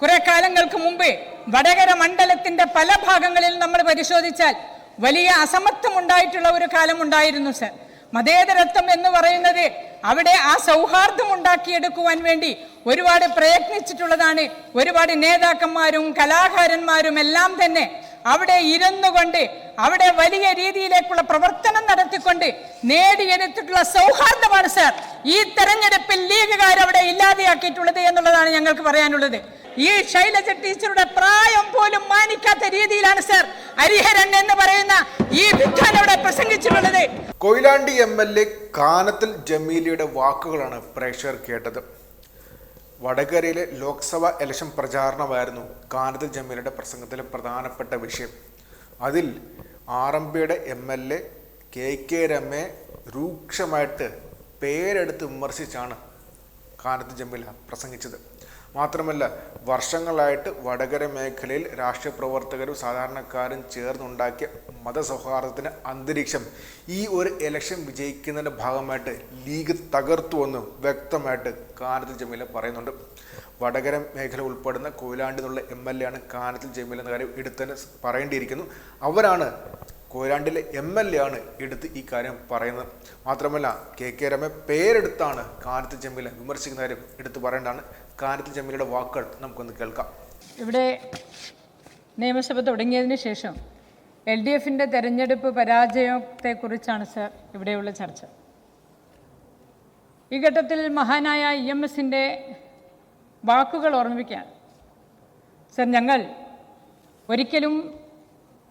കുറെ കാലങ്ങൾക്ക് മുമ്പ് വടകര മണ്ഡലത്തിന്റെ പല ഭാഗങ്ങളിൽ നമ്മൾ പരിശോധിച്ചാൽ വലിയ അസമത്വം ഉണ്ടായിട്ടുള്ള ഒരു കാലം ഉണ്ടായിരുന്നു സർ. മതേതരത്വം എന്ന് പറയുന്നത് അവിടെ ആ സൗഹാർദ്ദം ഉണ്ടാക്കിയെടുക്കുവാൻ വേണ്ടി ഒരുപാട് പ്രയത്നിച്ചിട്ടുള്ളതാണ്. ഒരുപാട് നേതാക്കന്മാരും കലാകാരന്മാരും എല്ലാം തന്നെ അവിടെ ഇരുന്നു കൊണ്ട് അവിടെ വലിയ രീതിയിലേക്കുള്ള പ്രവർത്തനം നടത്തിക്കൊണ്ട് നേടിയെടുത്തിട്ടുള്ള സൗഹാർദ്ദമാണ് സർ ഈ തെരഞ്ഞെടുപ്പിൽ ലീഗുകാർ അവിടെ ഇല്ലാതെയാക്കിയിട്ടുള്ളത് എന്നുള്ളതാണ് ഞങ്ങൾക്ക് പറയാനുള്ളത്. ഈ ശൈലജ ടീച്ചറുടെ പ്രായം പോലും മാനിക്കാത്ത രീതിയിലാണ് സാർ ഹരിഹരൻ എന്ന് പറയുന്ന ഈ വിദ്വാൻ അവിടെ പ്രസംഗിച്ചിട്ടുള്ളത്. Koyilandy M L A Kanathil ജമീലിയുടെ വാക്കുകളാണ് പ്രേക്ഷകർ കേട്ടത്. വടകരയിലെ ലോക്സഭാ ഇലക്ഷൻ പ്രചാരണമായിരുന്നു കാനത്തിൽ ജമീലയുടെ പ്രസംഗത്തിലെ പ്രധാനപ്പെട്ട വിഷയം. അതിൽ ആർ എം പിയുടെ M L A K K രമയെ രൂക്ഷമായിട്ട് പേരെടുത്ത് വിമർശിച്ചാണ് കാനത്ത് ജമീല പ്രസംഗിച്ചത്. മാത്രമല്ല വർഷങ്ങളായിട്ട് വടകര മേഖലയിൽ രാഷ്ട്രീയ പ്രവർത്തകരും സാധാരണക്കാരും ചേർന്നുണ്ടാക്കിയ മതസൗഹാർദ്ദത്തിന് അന്തരീക്ഷം ഈ ഒരു ഇലക്ഷൻ വിജയിക്കുന്നതിന്റെ ഭാഗമായിട്ട് ലീഗ് തകർത്തുവെന്ന് വ്യക്തമായിട്ട് കാനത്തിൽ ജമീല പറയുന്നുണ്ട്. വടകര മേഖല ഉൾപ്പെടുന്ന കൊയിലാണ്ടിൽ നിന്നുള്ള എം എൽ എ ആണ് കാനത്തിൽ ജമീൽ എന്ന കാര്യം എടുത്തന്നെ പറയേണ്ടിയിരിക്കുന്നു. അവരാണ് കൊയിലാണ്ടിലെ എം എൽ എ ആണ് എടുത്ത് ഈ കാര്യം പറയുന്നത്. മാത്രമല്ല കെ കെ രമ പേരെടുത്താണ് കാനത്തിൽ ജമീല വിമർശിക്കുന്ന കാര്യം എടുത്ത് പറയേണ്ടതാണ്. കാനത്തിൽ ജമീലയുടെ വാക്കുകൾ നമുക്കൊന്ന് കേൾക്കാം. ഇവിടെ നിയമസഭ തുടങ്ങിയതിന് ശേഷം എൽ ഡി എഫിന്റെ തെരഞ്ഞെടുപ്പ് പരാജയത്തെക്കുറിച്ചാണ് സർ ഇവിടെയുള്ള ചർച്ച. ഈ ഘട്ടത്തിൽ മഹാനായ ഇ എം എസിന്റെ വാക്കുകൾ ഓർമ്മിപ്പിക്കാൻ. സർ ഞങ്ങൾ ഒരിക്കലും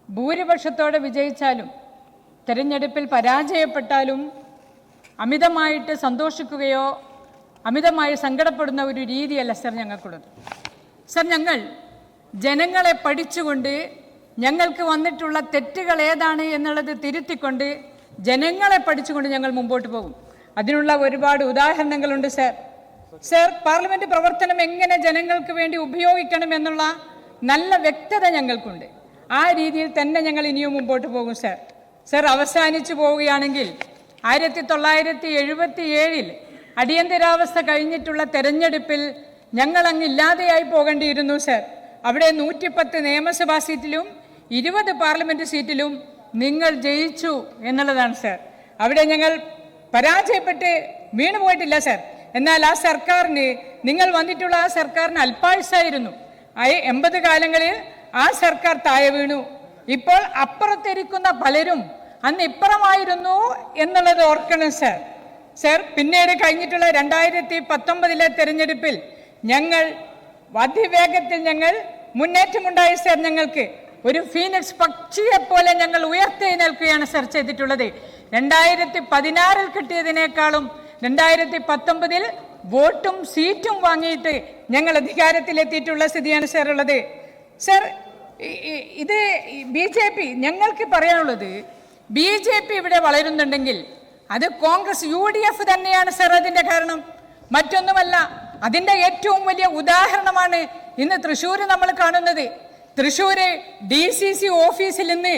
ഭൂരിപക്ഷത്തോടെ വിജയിച്ചാലും തെരഞ്ഞെടുപ്പിൽ പരാജയപ്പെട്ടാലും അമിതമായിട്ട് സന്തോഷിക്കുകയോ അമിതമായി സങ്കടപ്പെടുന്ന ഒരു രീതിയല്ല സർ ഞങ്ങൾക്കുള്ളത്. സർ ഞങ്ങൾ ജനങ്ങളെ പഠിച്ചുകൊണ്ട് ഞങ്ങൾക്ക് വന്നിട്ടുള്ള തെറ്റുകൾ ഏതാണ് എന്നുള്ളത് തിരുത്തിക്കൊണ്ട് ജനങ്ങളെ പഠിച്ചുകൊണ്ട് ഞങ്ങൾ മുമ്പോട്ട് പോകും. അതിനുള്ള ഒരുപാട് ഉദാഹരണങ്ങളുണ്ട് സർ. സർ പാർലമെന്റ് പ്രവർത്തനം എങ്ങനെ ജനങ്ങൾക്ക് വേണ്ടി ഉപയോഗിക്കണം എന്നുള്ള നല്ല വ്യക്തത ഞങ്ങൾക്കുണ്ട്. ആ രീതിയിൽ തന്നെ ഞങ്ങൾ ഇനിയും മുമ്പോട്ട് പോകും സർ. സർ അവസാനിച്ചു പോവുകയാണെങ്കിൽ ആയിരത്തി തൊള്ളായിരത്തി എഴുപത്തി ഏഴിൽ അടിയന്തരാവസ്ഥ കഴിഞ്ഞിട്ടുള്ള തെരഞ്ഞെടുപ്പിൽ ഞങ്ങൾ അങ്ങ് ഇല്ലാതെയായി പോകേണ്ടിയിരുന്നു സർ. അവിടെ നൂറ്റിപ്പത്ത് നിയമസഭാ സീറ്റിലും ഇരുപത് പാർലമെന്റ് സീറ്റിലും നിങ്ങൾ ജയിച്ചു എന്നുള്ളതാണ് സർ. അവിടെ ഞങ്ങൾ പരാജയപ്പെട്ട് വീണു പോയിട്ടില്ല സർ. എന്നാൽ ആ സർക്കാരിന് നിങ്ങൾ വന്നിട്ടുള്ള ആ സർക്കാരിന് അല്പായുസായിരുന്നു ആ എൺപത് കാലങ്ങളിൽ ആ സർക്കാർ താഴെ വീണു. ഇപ്പോൾ അപ്പുറത്തിരിക്കുന്ന പലരും അന്ന് ഇപ്പുറമായിരുന്നു എന്നുള്ളത് ഓർക്കണം സർ. സർ പിന്നീട് കഴിഞ്ഞിട്ടുള്ള രണ്ടായിരത്തി പത്തൊമ്പതിലെ തെരഞ്ഞെടുപ്പിൽ ഞങ്ങൾ അതിവേഗത്തിൽ ഞങ്ങൾ മുന്നേറ്റമുണ്ടായി സർ. ഞങ്ങൾക്ക് ഒരു ഫീനിക്സ് പക്ഷിയെ പോലെ ഞങ്ങൾ ഉയർത്തെഴുന്നേൽക്കുകയാണ് സർ ചെയ്തിട്ടുള്ളത്. രണ്ടായിരത്തി പതിനാറിൽ കിട്ടിയതിനേക്കാളും രണ്ടായിരത്തി പത്തൊമ്പതിൽ വോട്ടും സീറ്റും വാങ്ങിയിട്ട് ഞങ്ങൾ അധികാരത്തിലെത്തിയിട്ടുള്ള സ്ഥിതിയാണ് സർ ഉള്ളത്. സർ ഇത് ബി ജെ പി ഞങ്ങൾക്ക് പറയാനുള്ളത് ബി ജെ പി ഇവിടെ വളരുന്നുണ്ടെങ്കിൽ അത് കോൺഗ്രസ് യു ഡി എഫ് തന്നെയാണ് സർ അതിന്റെ കാരണം. മറ്റൊന്നുമല്ല അതിന്റെ ഏറ്റവും വലിയ ഉദാഹരണമാണ് ഇന്ന് തൃശ്ശൂർ നമ്മൾ കാണുന്നത്. തൃശ്ശൂര് ഡി സി സി ഓഫീസിൽ നിന്ന്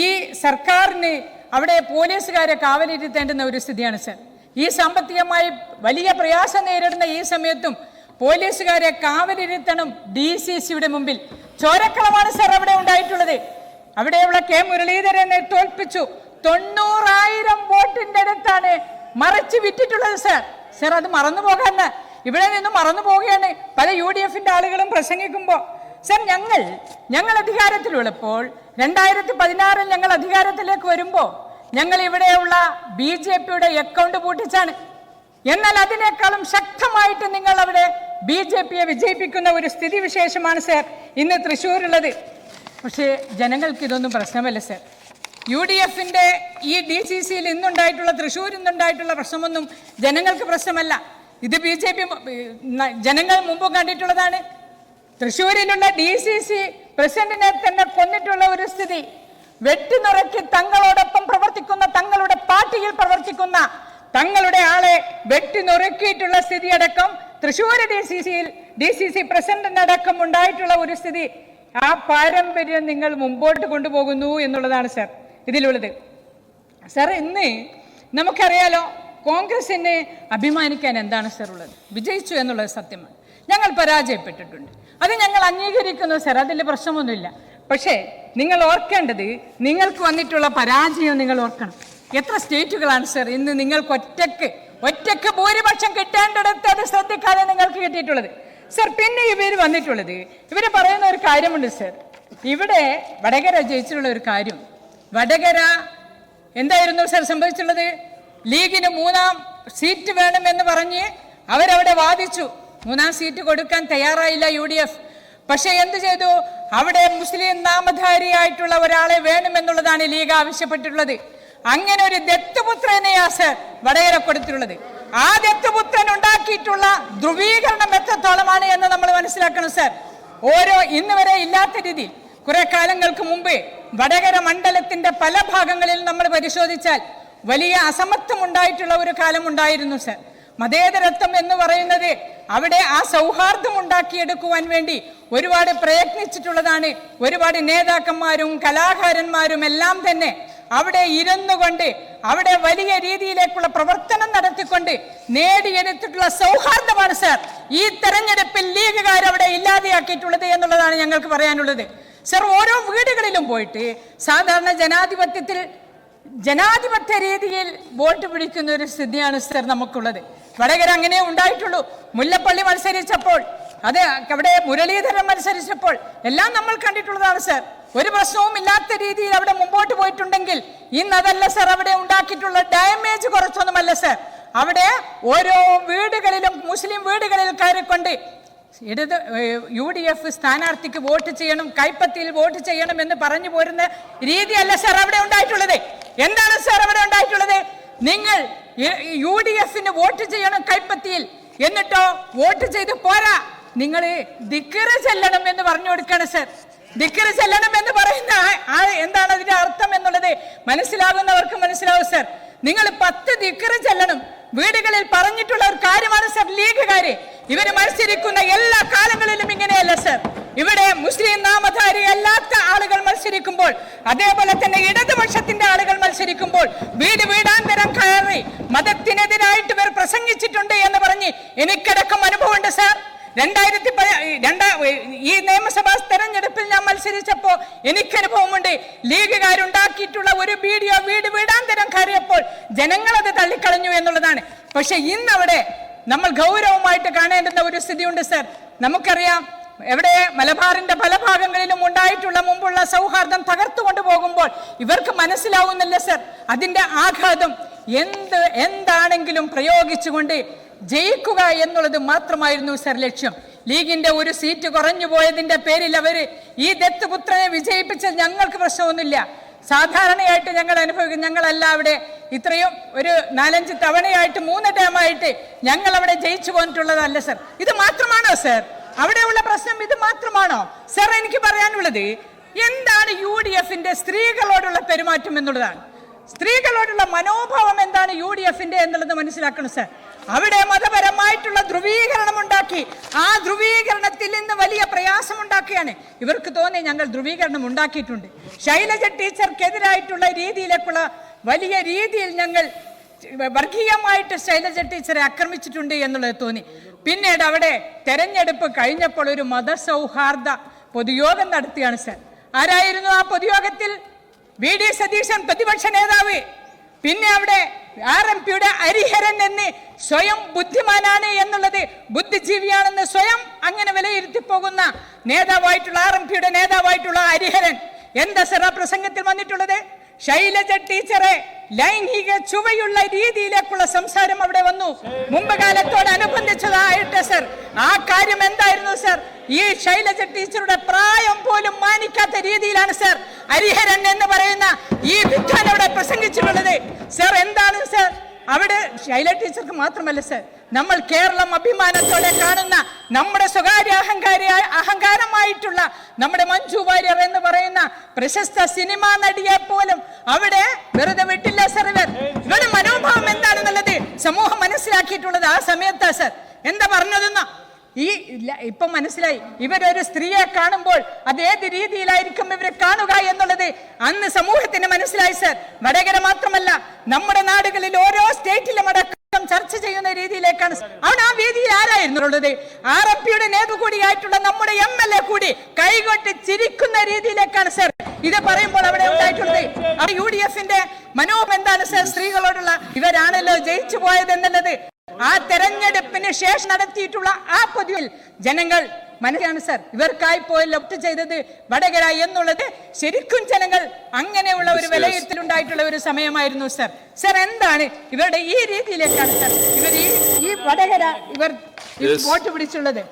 ഈ സർക്കാരിന് അവിടെ പോലീസുകാരെ കാവലിരുത്തേണ്ടുന്ന ഒരു സ്ഥിതിയാണ് സർ. ഈ സാമ്പത്തികമായി വലിയ പ്രയാസം നേരിടുന്ന ഈ സമയത്തും പോലീസുകാരെ കാവലിരുത്തണം ഡി സി സിയുടെ മുമ്പിൽ. ചോരക്കളമാണ് സർ അവിടെ ഉണ്ടായിട്ടുള്ളത്. അവിടെയുള്ള കെ മുരളീധരനെ തോൽപ്പിച്ചു. തൊണ്ണൂറായിരം വോട്ടിന്റെ അടുത്താണ്. മറിച്ച് വിറ്റിട്ടുള്ളത് സാർ. സാർ അത് മറന്നു പോകാൻ ഇവിടെ നിന്ന് മറന്നു പോവുകയാണ് പല യു ഡി എഫിന്റെ ആളുകളും പ്രസംഗിക്കുമ്പോൾ സാർ ഞങ്ങൾ ഞങ്ങൾ അധികാരത്തിലുള്ളപ്പോൾ രണ്ടായിരത്തി പതിനാറിൽ ഞങ്ങൾ അധികാരത്തിലേക്ക് വരുമ്പോൾ ഞങ്ങൾ ഇവിടെയുള്ള ബി ജെ പിയുടെ അക്കൗണ്ട് പൂട്ടിച്ചാണ്. എന്നാൽ അതിനേക്കാളും ശക്തമായിട്ട് നിങ്ങൾ അവിടെ ബി ജെ പിയെ വിജയിപ്പിക്കുന്ന ഒരു സ്ഥിതിവിശേഷമാണ് വിശേഷമാണ് സർ ഇന്ന് തൃശ്ശൂരുള്ളത്. പക്ഷേ ജനങ്ങൾക്ക് ഇതൊന്നും പ്രശ്നമല്ല സർ. യു ഡി എഫിന്റെ ഈ ഡി സി സിയിൽ ഇന്നുണ്ടായിട്ടുള്ള തൃശ്ശൂർ ഇന്നുണ്ടായിട്ടുള്ള പ്രശ്നമൊന്നും ജനങ്ങൾക്ക് പ്രശ്നമല്ല. ഇത് ബി ജെ പി ജനങ്ങൾ മുമ്പ് കണ്ടിട്ടുള്ളതാണ്. തൃശ്ശൂരിലുള്ള ഡി സി സി പ്രസിഡന്റിനെ തന്നെ കൊന്നിട്ടുള്ള ഒരു സ്ഥിതി. വെട്ടിനുറക്കി തങ്ങളോടൊപ്പം പ്രവർത്തിക്കുന്ന തങ്ങളുടെ പാർട്ടിയിൽ പ്രവർത്തിക്കുന്ന തങ്ങളുടെ ആളെ വെട്ടിനുറുക്കിയിട്ടുള്ള സ്ഥിതിയടക്കം തൃശ്ശൂർ ഡി സി സിയിൽ ഡി സി സി പ്രസിഡന്റിനടക്കം ഉണ്ടായിട്ടുള്ള ഒരു സ്ഥിതി. ആ പാരമ്പര്യം നിങ്ങൾ മുമ്പോട്ട് കൊണ്ടുപോകുന്നു എന്നുള്ളതാണ് സർ. ഇതിലുള്ളത്. സാർ ഇന്ന് നമുക്കറിയാലോ കോൺഗ്രസിനെ അഭിമാനിക്കാൻ എന്താണ് സാർ ഉള്ളത്? വിജയിച്ചു എന്നുള്ളത് സത്യമാണ്. ഞങ്ങൾ പരാജയപ്പെട്ടിട്ടുണ്ട്. അത് ഞങ്ങൾ അംഗീകരിക്കുന്നു സാർ അതിൽ പ്രശ്നമൊന്നുമില്ല. പക്ഷേ നിങ്ങൾ ഓർക്കേണ്ടത് നിങ്ങൾക്ക് വന്നിട്ടുള്ള പരാജയം നിങ്ങൾ ഓർക്കണം. എത്ര സ്റ്റേറ്റുകളാണ് സാർ ഇന്ന് നിങ്ങൾക്ക് ഒറ്റയ്ക്ക് ഒറ്റയ്ക്ക് ഭൂരിപക്ഷം കിട്ടേണ്ടിടത്ത് അത് ശ്രദ്ധിക്കാതെ നിങ്ങൾക്ക് കിട്ടിയിട്ടുള്ളത്? സർ പിന്നെ ഇവർ വന്നിട്ടുള്ളത് ഇവർ പറയുന്ന ഒരു കാര്യമുണ്ട് സർ. ഇവിടെ വടകര ജയിച്ചിട്ടുള്ള ഒരു കാര്യം. വടകര എന്തായിരുന്നു സർ സംഭവിച്ചുള്ളത് ലീഗിന് മൂന്നാം സീറ്റ് വേണമെന്ന് പറഞ്ഞ് അവരവിടെ വാദിച്ചു. മൂന്നാം സീറ്റ് കൊടുക്കാൻ തയ്യാറായില്ല യു ഡി എഫ് പക്ഷെ എന്ത് ചെയ്തു? അവിടെ മുസ്ലിം നാമധാരിയായിട്ടുള്ള ഒരാളെ വേണമെന്നുള്ളതാണ് ലീഗ് ആവശ്യപ്പെട്ടിട്ടുള്ളത്. അങ്ങനെ ഒരു ദത്തുപുത്രനെയാ സർ വടകര കൊടുത്തിട്ടുള്ളത്. ആ ദത്തുപുത്രൻ ഉണ്ടാക്കിയിട്ടുള്ള ധ്രുവീകരണം എത്രത്തോളമാണ് എന്ന് നമ്മൾ മനസ്സിലാക്കണം സർ. ഓരോ ഇന്ന് വരെ ഇല്ലാത്ത രീതിയിൽ കുറെ കാലങ്ങൾക്ക് മുമ്പ് വടകര മണ്ഡലത്തിന്റെ പല ഭാഗങ്ങളിൽ നമ്മൾ പരിശോധിച്ചാൽ വലിയ അസമത്വം ഉണ്ടായിട്ടുള്ള ഒരു കാലം ഉണ്ടായിരുന്നു സർ. മതേതരത്വം എന്ന് പറയുന്നത് അവിടെ ആ സൗഹാർദ്ദം ഉണ്ടാക്കിയെടുക്കുവാൻ വേണ്ടി ഒരുപാട് പ്രയത്നിച്ചിട്ടുള്ളതാണ്. ഒരുപാട് നേതാക്കന്മാരും കലാകാരന്മാരും എല്ലാം തന്നെ അവിടെ ഇരുന്നു കൊണ്ട് അവിടെ വലിയ രീതിയിലേക്കുള്ള പ്രവർത്തനം നടത്തിക്കൊണ്ട് നേടിയെടുത്തിട്ടുള്ള സൗഹാർദ്ദമാണ് സർ ഈ തെരഞ്ഞെടുപ്പിൽ ലീഗുകാർ അവിടെ ഇല്ലാതെയാക്കിയിട്ടുള്ളത് എന്നുള്ളതാണ് ഞങ്ങൾക്ക് പറയാനുള്ളത്. സർ ഓരോ വീടുകളിലും പോയിട്ട് സാധാരണ ജനാധിപത്യത്തിൽ ജനാധിപത്യ രീതിയിൽ വോട്ട് പിടിക്കുന്ന ഒരു സ്ഥിതിയാണ് സർ നമുക്കുള്ളത്. വടകര അങ്ങനെ ഉണ്ടായിട്ടുള്ളൂ. മുല്ലപ്പള്ളി മത്സരിച്ചപ്പോൾ അത് അവിടെ മുരളീധരൻ മത്സരിച്ചപ്പോൾ എല്ലാം നമ്മൾ കണ്ടിട്ടുള്ളതാണ് സർ. ഒരു പ്രശ്നവും ഇല്ലാത്ത രീതിയിൽ അവിടെ മുമ്പോട്ട് പോയിട്ടുണ്ടെങ്കിൽ ഇന്ന് അതല്ല സർ അവിടെ ഉണ്ടാക്കിയിട്ടുള്ള ഡാമേജ് കുറച്ചൊന്നുമല്ല സർ. അവിടെ ഓരോ വീടുകളിലും മുസ്ലിം വീടുകളിൽ കയറിക്കൊണ്ട് ഇടത് യു ഡി എഫ് സ്ഥാനാർത്ഥിക്ക് വോട്ട് ചെയ്യണം കൈപ്പത്തിയിൽ വോട്ട് ചെയ്യണം എന്ന് പറഞ്ഞു പോരുന്ന രീതിയല്ല സാർ അവിടെ ഉണ്ടായിട്ടുള്ളത്. എന്താണ് സാർ അവിടെ ഉണ്ടായിട്ടുള്ളത്? നിങ്ങൾ യു ഡി എഫിന് വോട്ട് ചെയ്യണം കൈപ്പത്തിയിൽ എന്നിട്ടോ വോട്ട് ചെയ്ത് പോരാ. നിങ്ങൾ ദിക്കറ് ചെല്ലണം എന്ന് പറഞ്ഞു കൊടുക്കണം സർ. ദിക്കറ് ചെല്ലണം എന്ന് പറയുന്ന എന്താണ് അതിന്റെ അർത്ഥം എന്നുള്ളത് മനസ്സിലാകുന്നവർക്ക് മനസ്സിലാവും സർ. നിങ്ങൾ പത്ത് ദിക്കറ് ചെല്ലണം. വീടുകളിൽ പറഞ്ഞിട്ടുള്ള ഒരു കാര്യമാണ് സർ ലീഗുകാര്. ഇവർ മത്സരിക്കുന്ന എല്ലാ കാലങ്ങളിലും ഇങ്ങനെയല്ല സർ. ഇവിടെ മുസ്ലിം നാമധാരി അല്ലാത്ത ആളുകൾ മത്സരിക്കുമ്പോൾ അതേപോലെ തന്നെ ഇടതുപക്ഷത്തിന്റെ ആളുകൾ മത്സരിക്കുമ്പോൾ വീട് വീടാന്തരം കയറി മതത്തിനെതിരായിട്ട് ഇവർ പ്രസംഗിച്ചിട്ടുണ്ട് എന്ന് പറഞ്ഞ് എനിക്കടക്കം അനുഭവമുണ്ട് സാർ. രണ്ടായിരത്തി രണ്ടാ ഈ നിയമസഭാ തെരഞ്ഞെടുപ്പിൽ ഞാൻ മത്സരിച്ചപ്പോ എനിക്ക് അനുഭവമുണ്ട് ലീഗുകാരുണ്ടാക്കിയിട്ടുള്ള ഒരു വീഡിയോ വീട് വീടാന്തരം കയറിയപ്പോൾ ജനങ്ങൾ അത് തള്ളിക്കളഞ്ഞു എന്നുള്ളതാണ്. പക്ഷെ ഇന്ന് അവിടെ നമ്മൾ ഗൗരവമായിട്ട് കാണേണ്ടുന്ന ഒരു സ്ഥിതിയുണ്ട് സർ. നമുക്കറിയാം എവിടെ മലബാറിന്റെ പല ഭാഗങ്ങളിലും ഉണ്ടായിട്ടുള്ള മുമ്പുള്ള സൗഹാർദ്ദം തകർത്തു കൊണ്ടുപോകുമ്പോൾ ഇവർക്ക് മനസ്സിലാവുന്നില്ല സർ. അതിന്റെ ആഘാതം എന്ത് എന്താണെങ്കിലും പ്രയോഗിച്ചുകൊണ്ട് ജയിക്കുക എന്നുള്ളത് മാത്രമായിരുന്നു സർ ലക്ഷ്യം. ലീഗിന്റെ ഒരു സീറ്റ് കുറഞ്ഞു പോയതിന്റെ പേരിൽ അവർ ഈ ദത്തുപുത്രനെ വിജയിപ്പിച്ചത് ഞങ്ങൾക്ക് പ്രശ്നമൊന്നുമില്ല. സാധാരണയായിട്ട് ഞങ്ങൾ അനുഭവിക്കും ഞങ്ങളല്ല അവിടെ ഇത്രയും ഒരു നാലഞ്ച് തവണയായിട്ട് മൂന്ന് ടേമായിട്ട് ഞങ്ങൾ അവിടെ ജയിച്ചു പോന്നിട്ടുള്ളതല്ല സർ. ഇത് മാത്രമാണോ സർ? അവിടെയുള്ള പ്രശ്നം ഇത് മാത്രമാണോ? സർ എനിക്ക് പറയാനുള്ളത് എന്താണ് യു ഡി എഫിന്റെ സ്ത്രീകളോടുള്ള പെരുമാറ്റം എന്നുള്ളതാണ്. സ്ത്രീകളോടുള്ള മനോഭാവം എന്താണ് യു ഡി എഫിന്റെ എന്നുള്ളത് മനസ്സിലാക്കണം സർ. അവിടെ മതപരമായിട്ടുള്ള ധ്രുവീകരണം ഉണ്ടാക്കി ആ ധ്രുവീകരണത്തിൽ നിന്ന് വലിയ പ്രയാസം ഉണ്ടാക്കുകയാണ് ഇവർക്ക് തോന്നി ഞങ്ങൾ ധ്രുവീകരണം ഉണ്ടാക്കിയിട്ടുണ്ട്. ശൈലജ ടീച്ചർക്കെതിരായിട്ടുള്ള രീതിയിലേക്കുള്ള വലിയ രീതിയിൽ ഞങ്ങൾ വർഗീയമായിട്ട് ശൈലജ ടീച്ചറെ ആക്രമിച്ചിട്ടുണ്ട് എന്നുള്ളത് തോന്നി. പിന്നീട് അവിടെ തെരഞ്ഞെടുപ്പ് കഴിഞ്ഞപ്പോൾ ഒരു മതസൗഹാർദ്ദ പൊതുയോഗം നടത്തിയാണ് സർ. ആരായിരുന്നു ആ പൊതുയോഗത്തിൽ? വി. ഡി. സതീശൻ പ്രതിപക്ഷ നേതാവ്. പിന്നെ അവിടെ ആർ എം പിയുടെ ഹരിഹരൻ എന്ന് സ്വയം ബുദ്ധിമാനാണ് എന്നുള്ളത് ബുദ്ധിജീവിയാണെന്ന് സ്വയം അങ്ങനെ വിലയിരുത്തി പോകുന്ന നേതാവായിട്ടുള്ള ആർ എം പിയുടെ നേതാവായിട്ടുള്ള ഹരിഹരൻ. എന്താ ആ പ്രസംഗത്തിൽ വന്നിട്ടുള്ളത്? ശൈലജ ടീച്ചറെ ലൈംഗിക ചുവയുള്ള രീതിയിലേക്കുള്ള സംസാരം അവിടെ വന്നു. മുമ്പ് കാലത്തോട് അനുബന്ധിച്ചതായിട്ട് സർ ആ കാര്യം എന്തായിരുന്നു സർ? ഈ ശൈലജ ടീച്ചറുടെ പ്രായം പോലും മാനിക്കാത്ത രീതിയിലാണ് സർ. ഹരിഹരൻ എന്ന് പറയുന്ന ഈ വിദ്വാൻ അവിടെ പ്രസംഗിച്ചിട്ടുള്ളത്. സർ എന്താണ് സർ? അവിടെ ശൈല ടീച്ചർക്ക് മാത്രമല്ല സർ നമ്മൾ കേരളം അഭിമാനത്തോടെ കാണുന്ന നമ്മുടെ സ്വകാര്യ അഹങ്കാരി അഹങ്കാരമായിട്ടുള്ള നമ്മുടെ മഞ്ജു വാര്യർ എന്ന് പറയുന്ന പ്രശസ്ത സിനിമാ നടിയെ പോലും അവിടെ വെറുതെ വിട്ടില്ല സർ ഇവർ ഇവരുടെ മനോഭാവം എന്താണെന്നുള്ളത് സമൂഹം മനസ്സിലാക്കിയിട്ടുള്ളത് ആ സമയത്താ സർ എന്താ പറഞ്ഞതെന്ന ഈ ഇല്ല- ഇപ്പം മനസ്സിലായി. ഇവരൊരു സ്ത്രീയെ കാണുമ്പോൾ അത് ഏത് രീതിയിലായിരിക്കും ഇവരെ കാണുക എന്നുള്ളത് അന്ന് സമൂഹത്തിന് മനസ്സിലായി സർ. വടകര മാത്രമല്ല നമ്മുടെ നാടുകളിൽ ഓരോ സ്റ്റേറ്റിലും അടക്കം ചർച്ച ചെയ്യുന്ന രീതിയിലേക്കാണ് അവൻ ആ വേദിയിൽ ആരായിരുന്നു ഉള്ളത്? ആർ എം പിയുടെ നേതൃ കൂടിയായിട്ടുള്ള നമ്മുടെ എം എൽ എ കൂടി കൈകൊട്ടി ചിരിക്കുന്ന രീതിയിലേക്കാണ് സർ. ഇത് പറയുമ്പോൾ അവിടെ ഉണ്ടായിട്ടുള്ളത് യു ഡി എഫിന്റെ മനോഹം എന്താണ് സർ. സ്ത്രീകളോടുള്ള ഇവരാണല്ലോ ജയിച്ചു പോയത് എന്നുള്ളത് ആ തെരഞ്ഞെടുപ്പിന് ശേഷം നടത്തിയിട്ടുള്ള ആ പൊതുവിൽ ജനങ്ങൾ മനസ്സിലാണ് സർ ഇവർക്കായി പോയി ലൊപ്റ്റ് ചെയ്തത് വടകര എന്നുള്ളത് ശരിക്കും ജനങ്ങൾ അങ്ങനെയുള്ള ഒരു വിലയിരുത്തലുണ്ടായിട്ടുള്ള ഒരു സമയമായിരുന്നു സർ. സർ എന്താണ് ഇവരുടെ ഈ രീതിയിലേക്കാണ് സർ ഇവർ ഈ ഈ വടകര ഇവർ വോട്ട് പിടിച്ചുള്ളത്?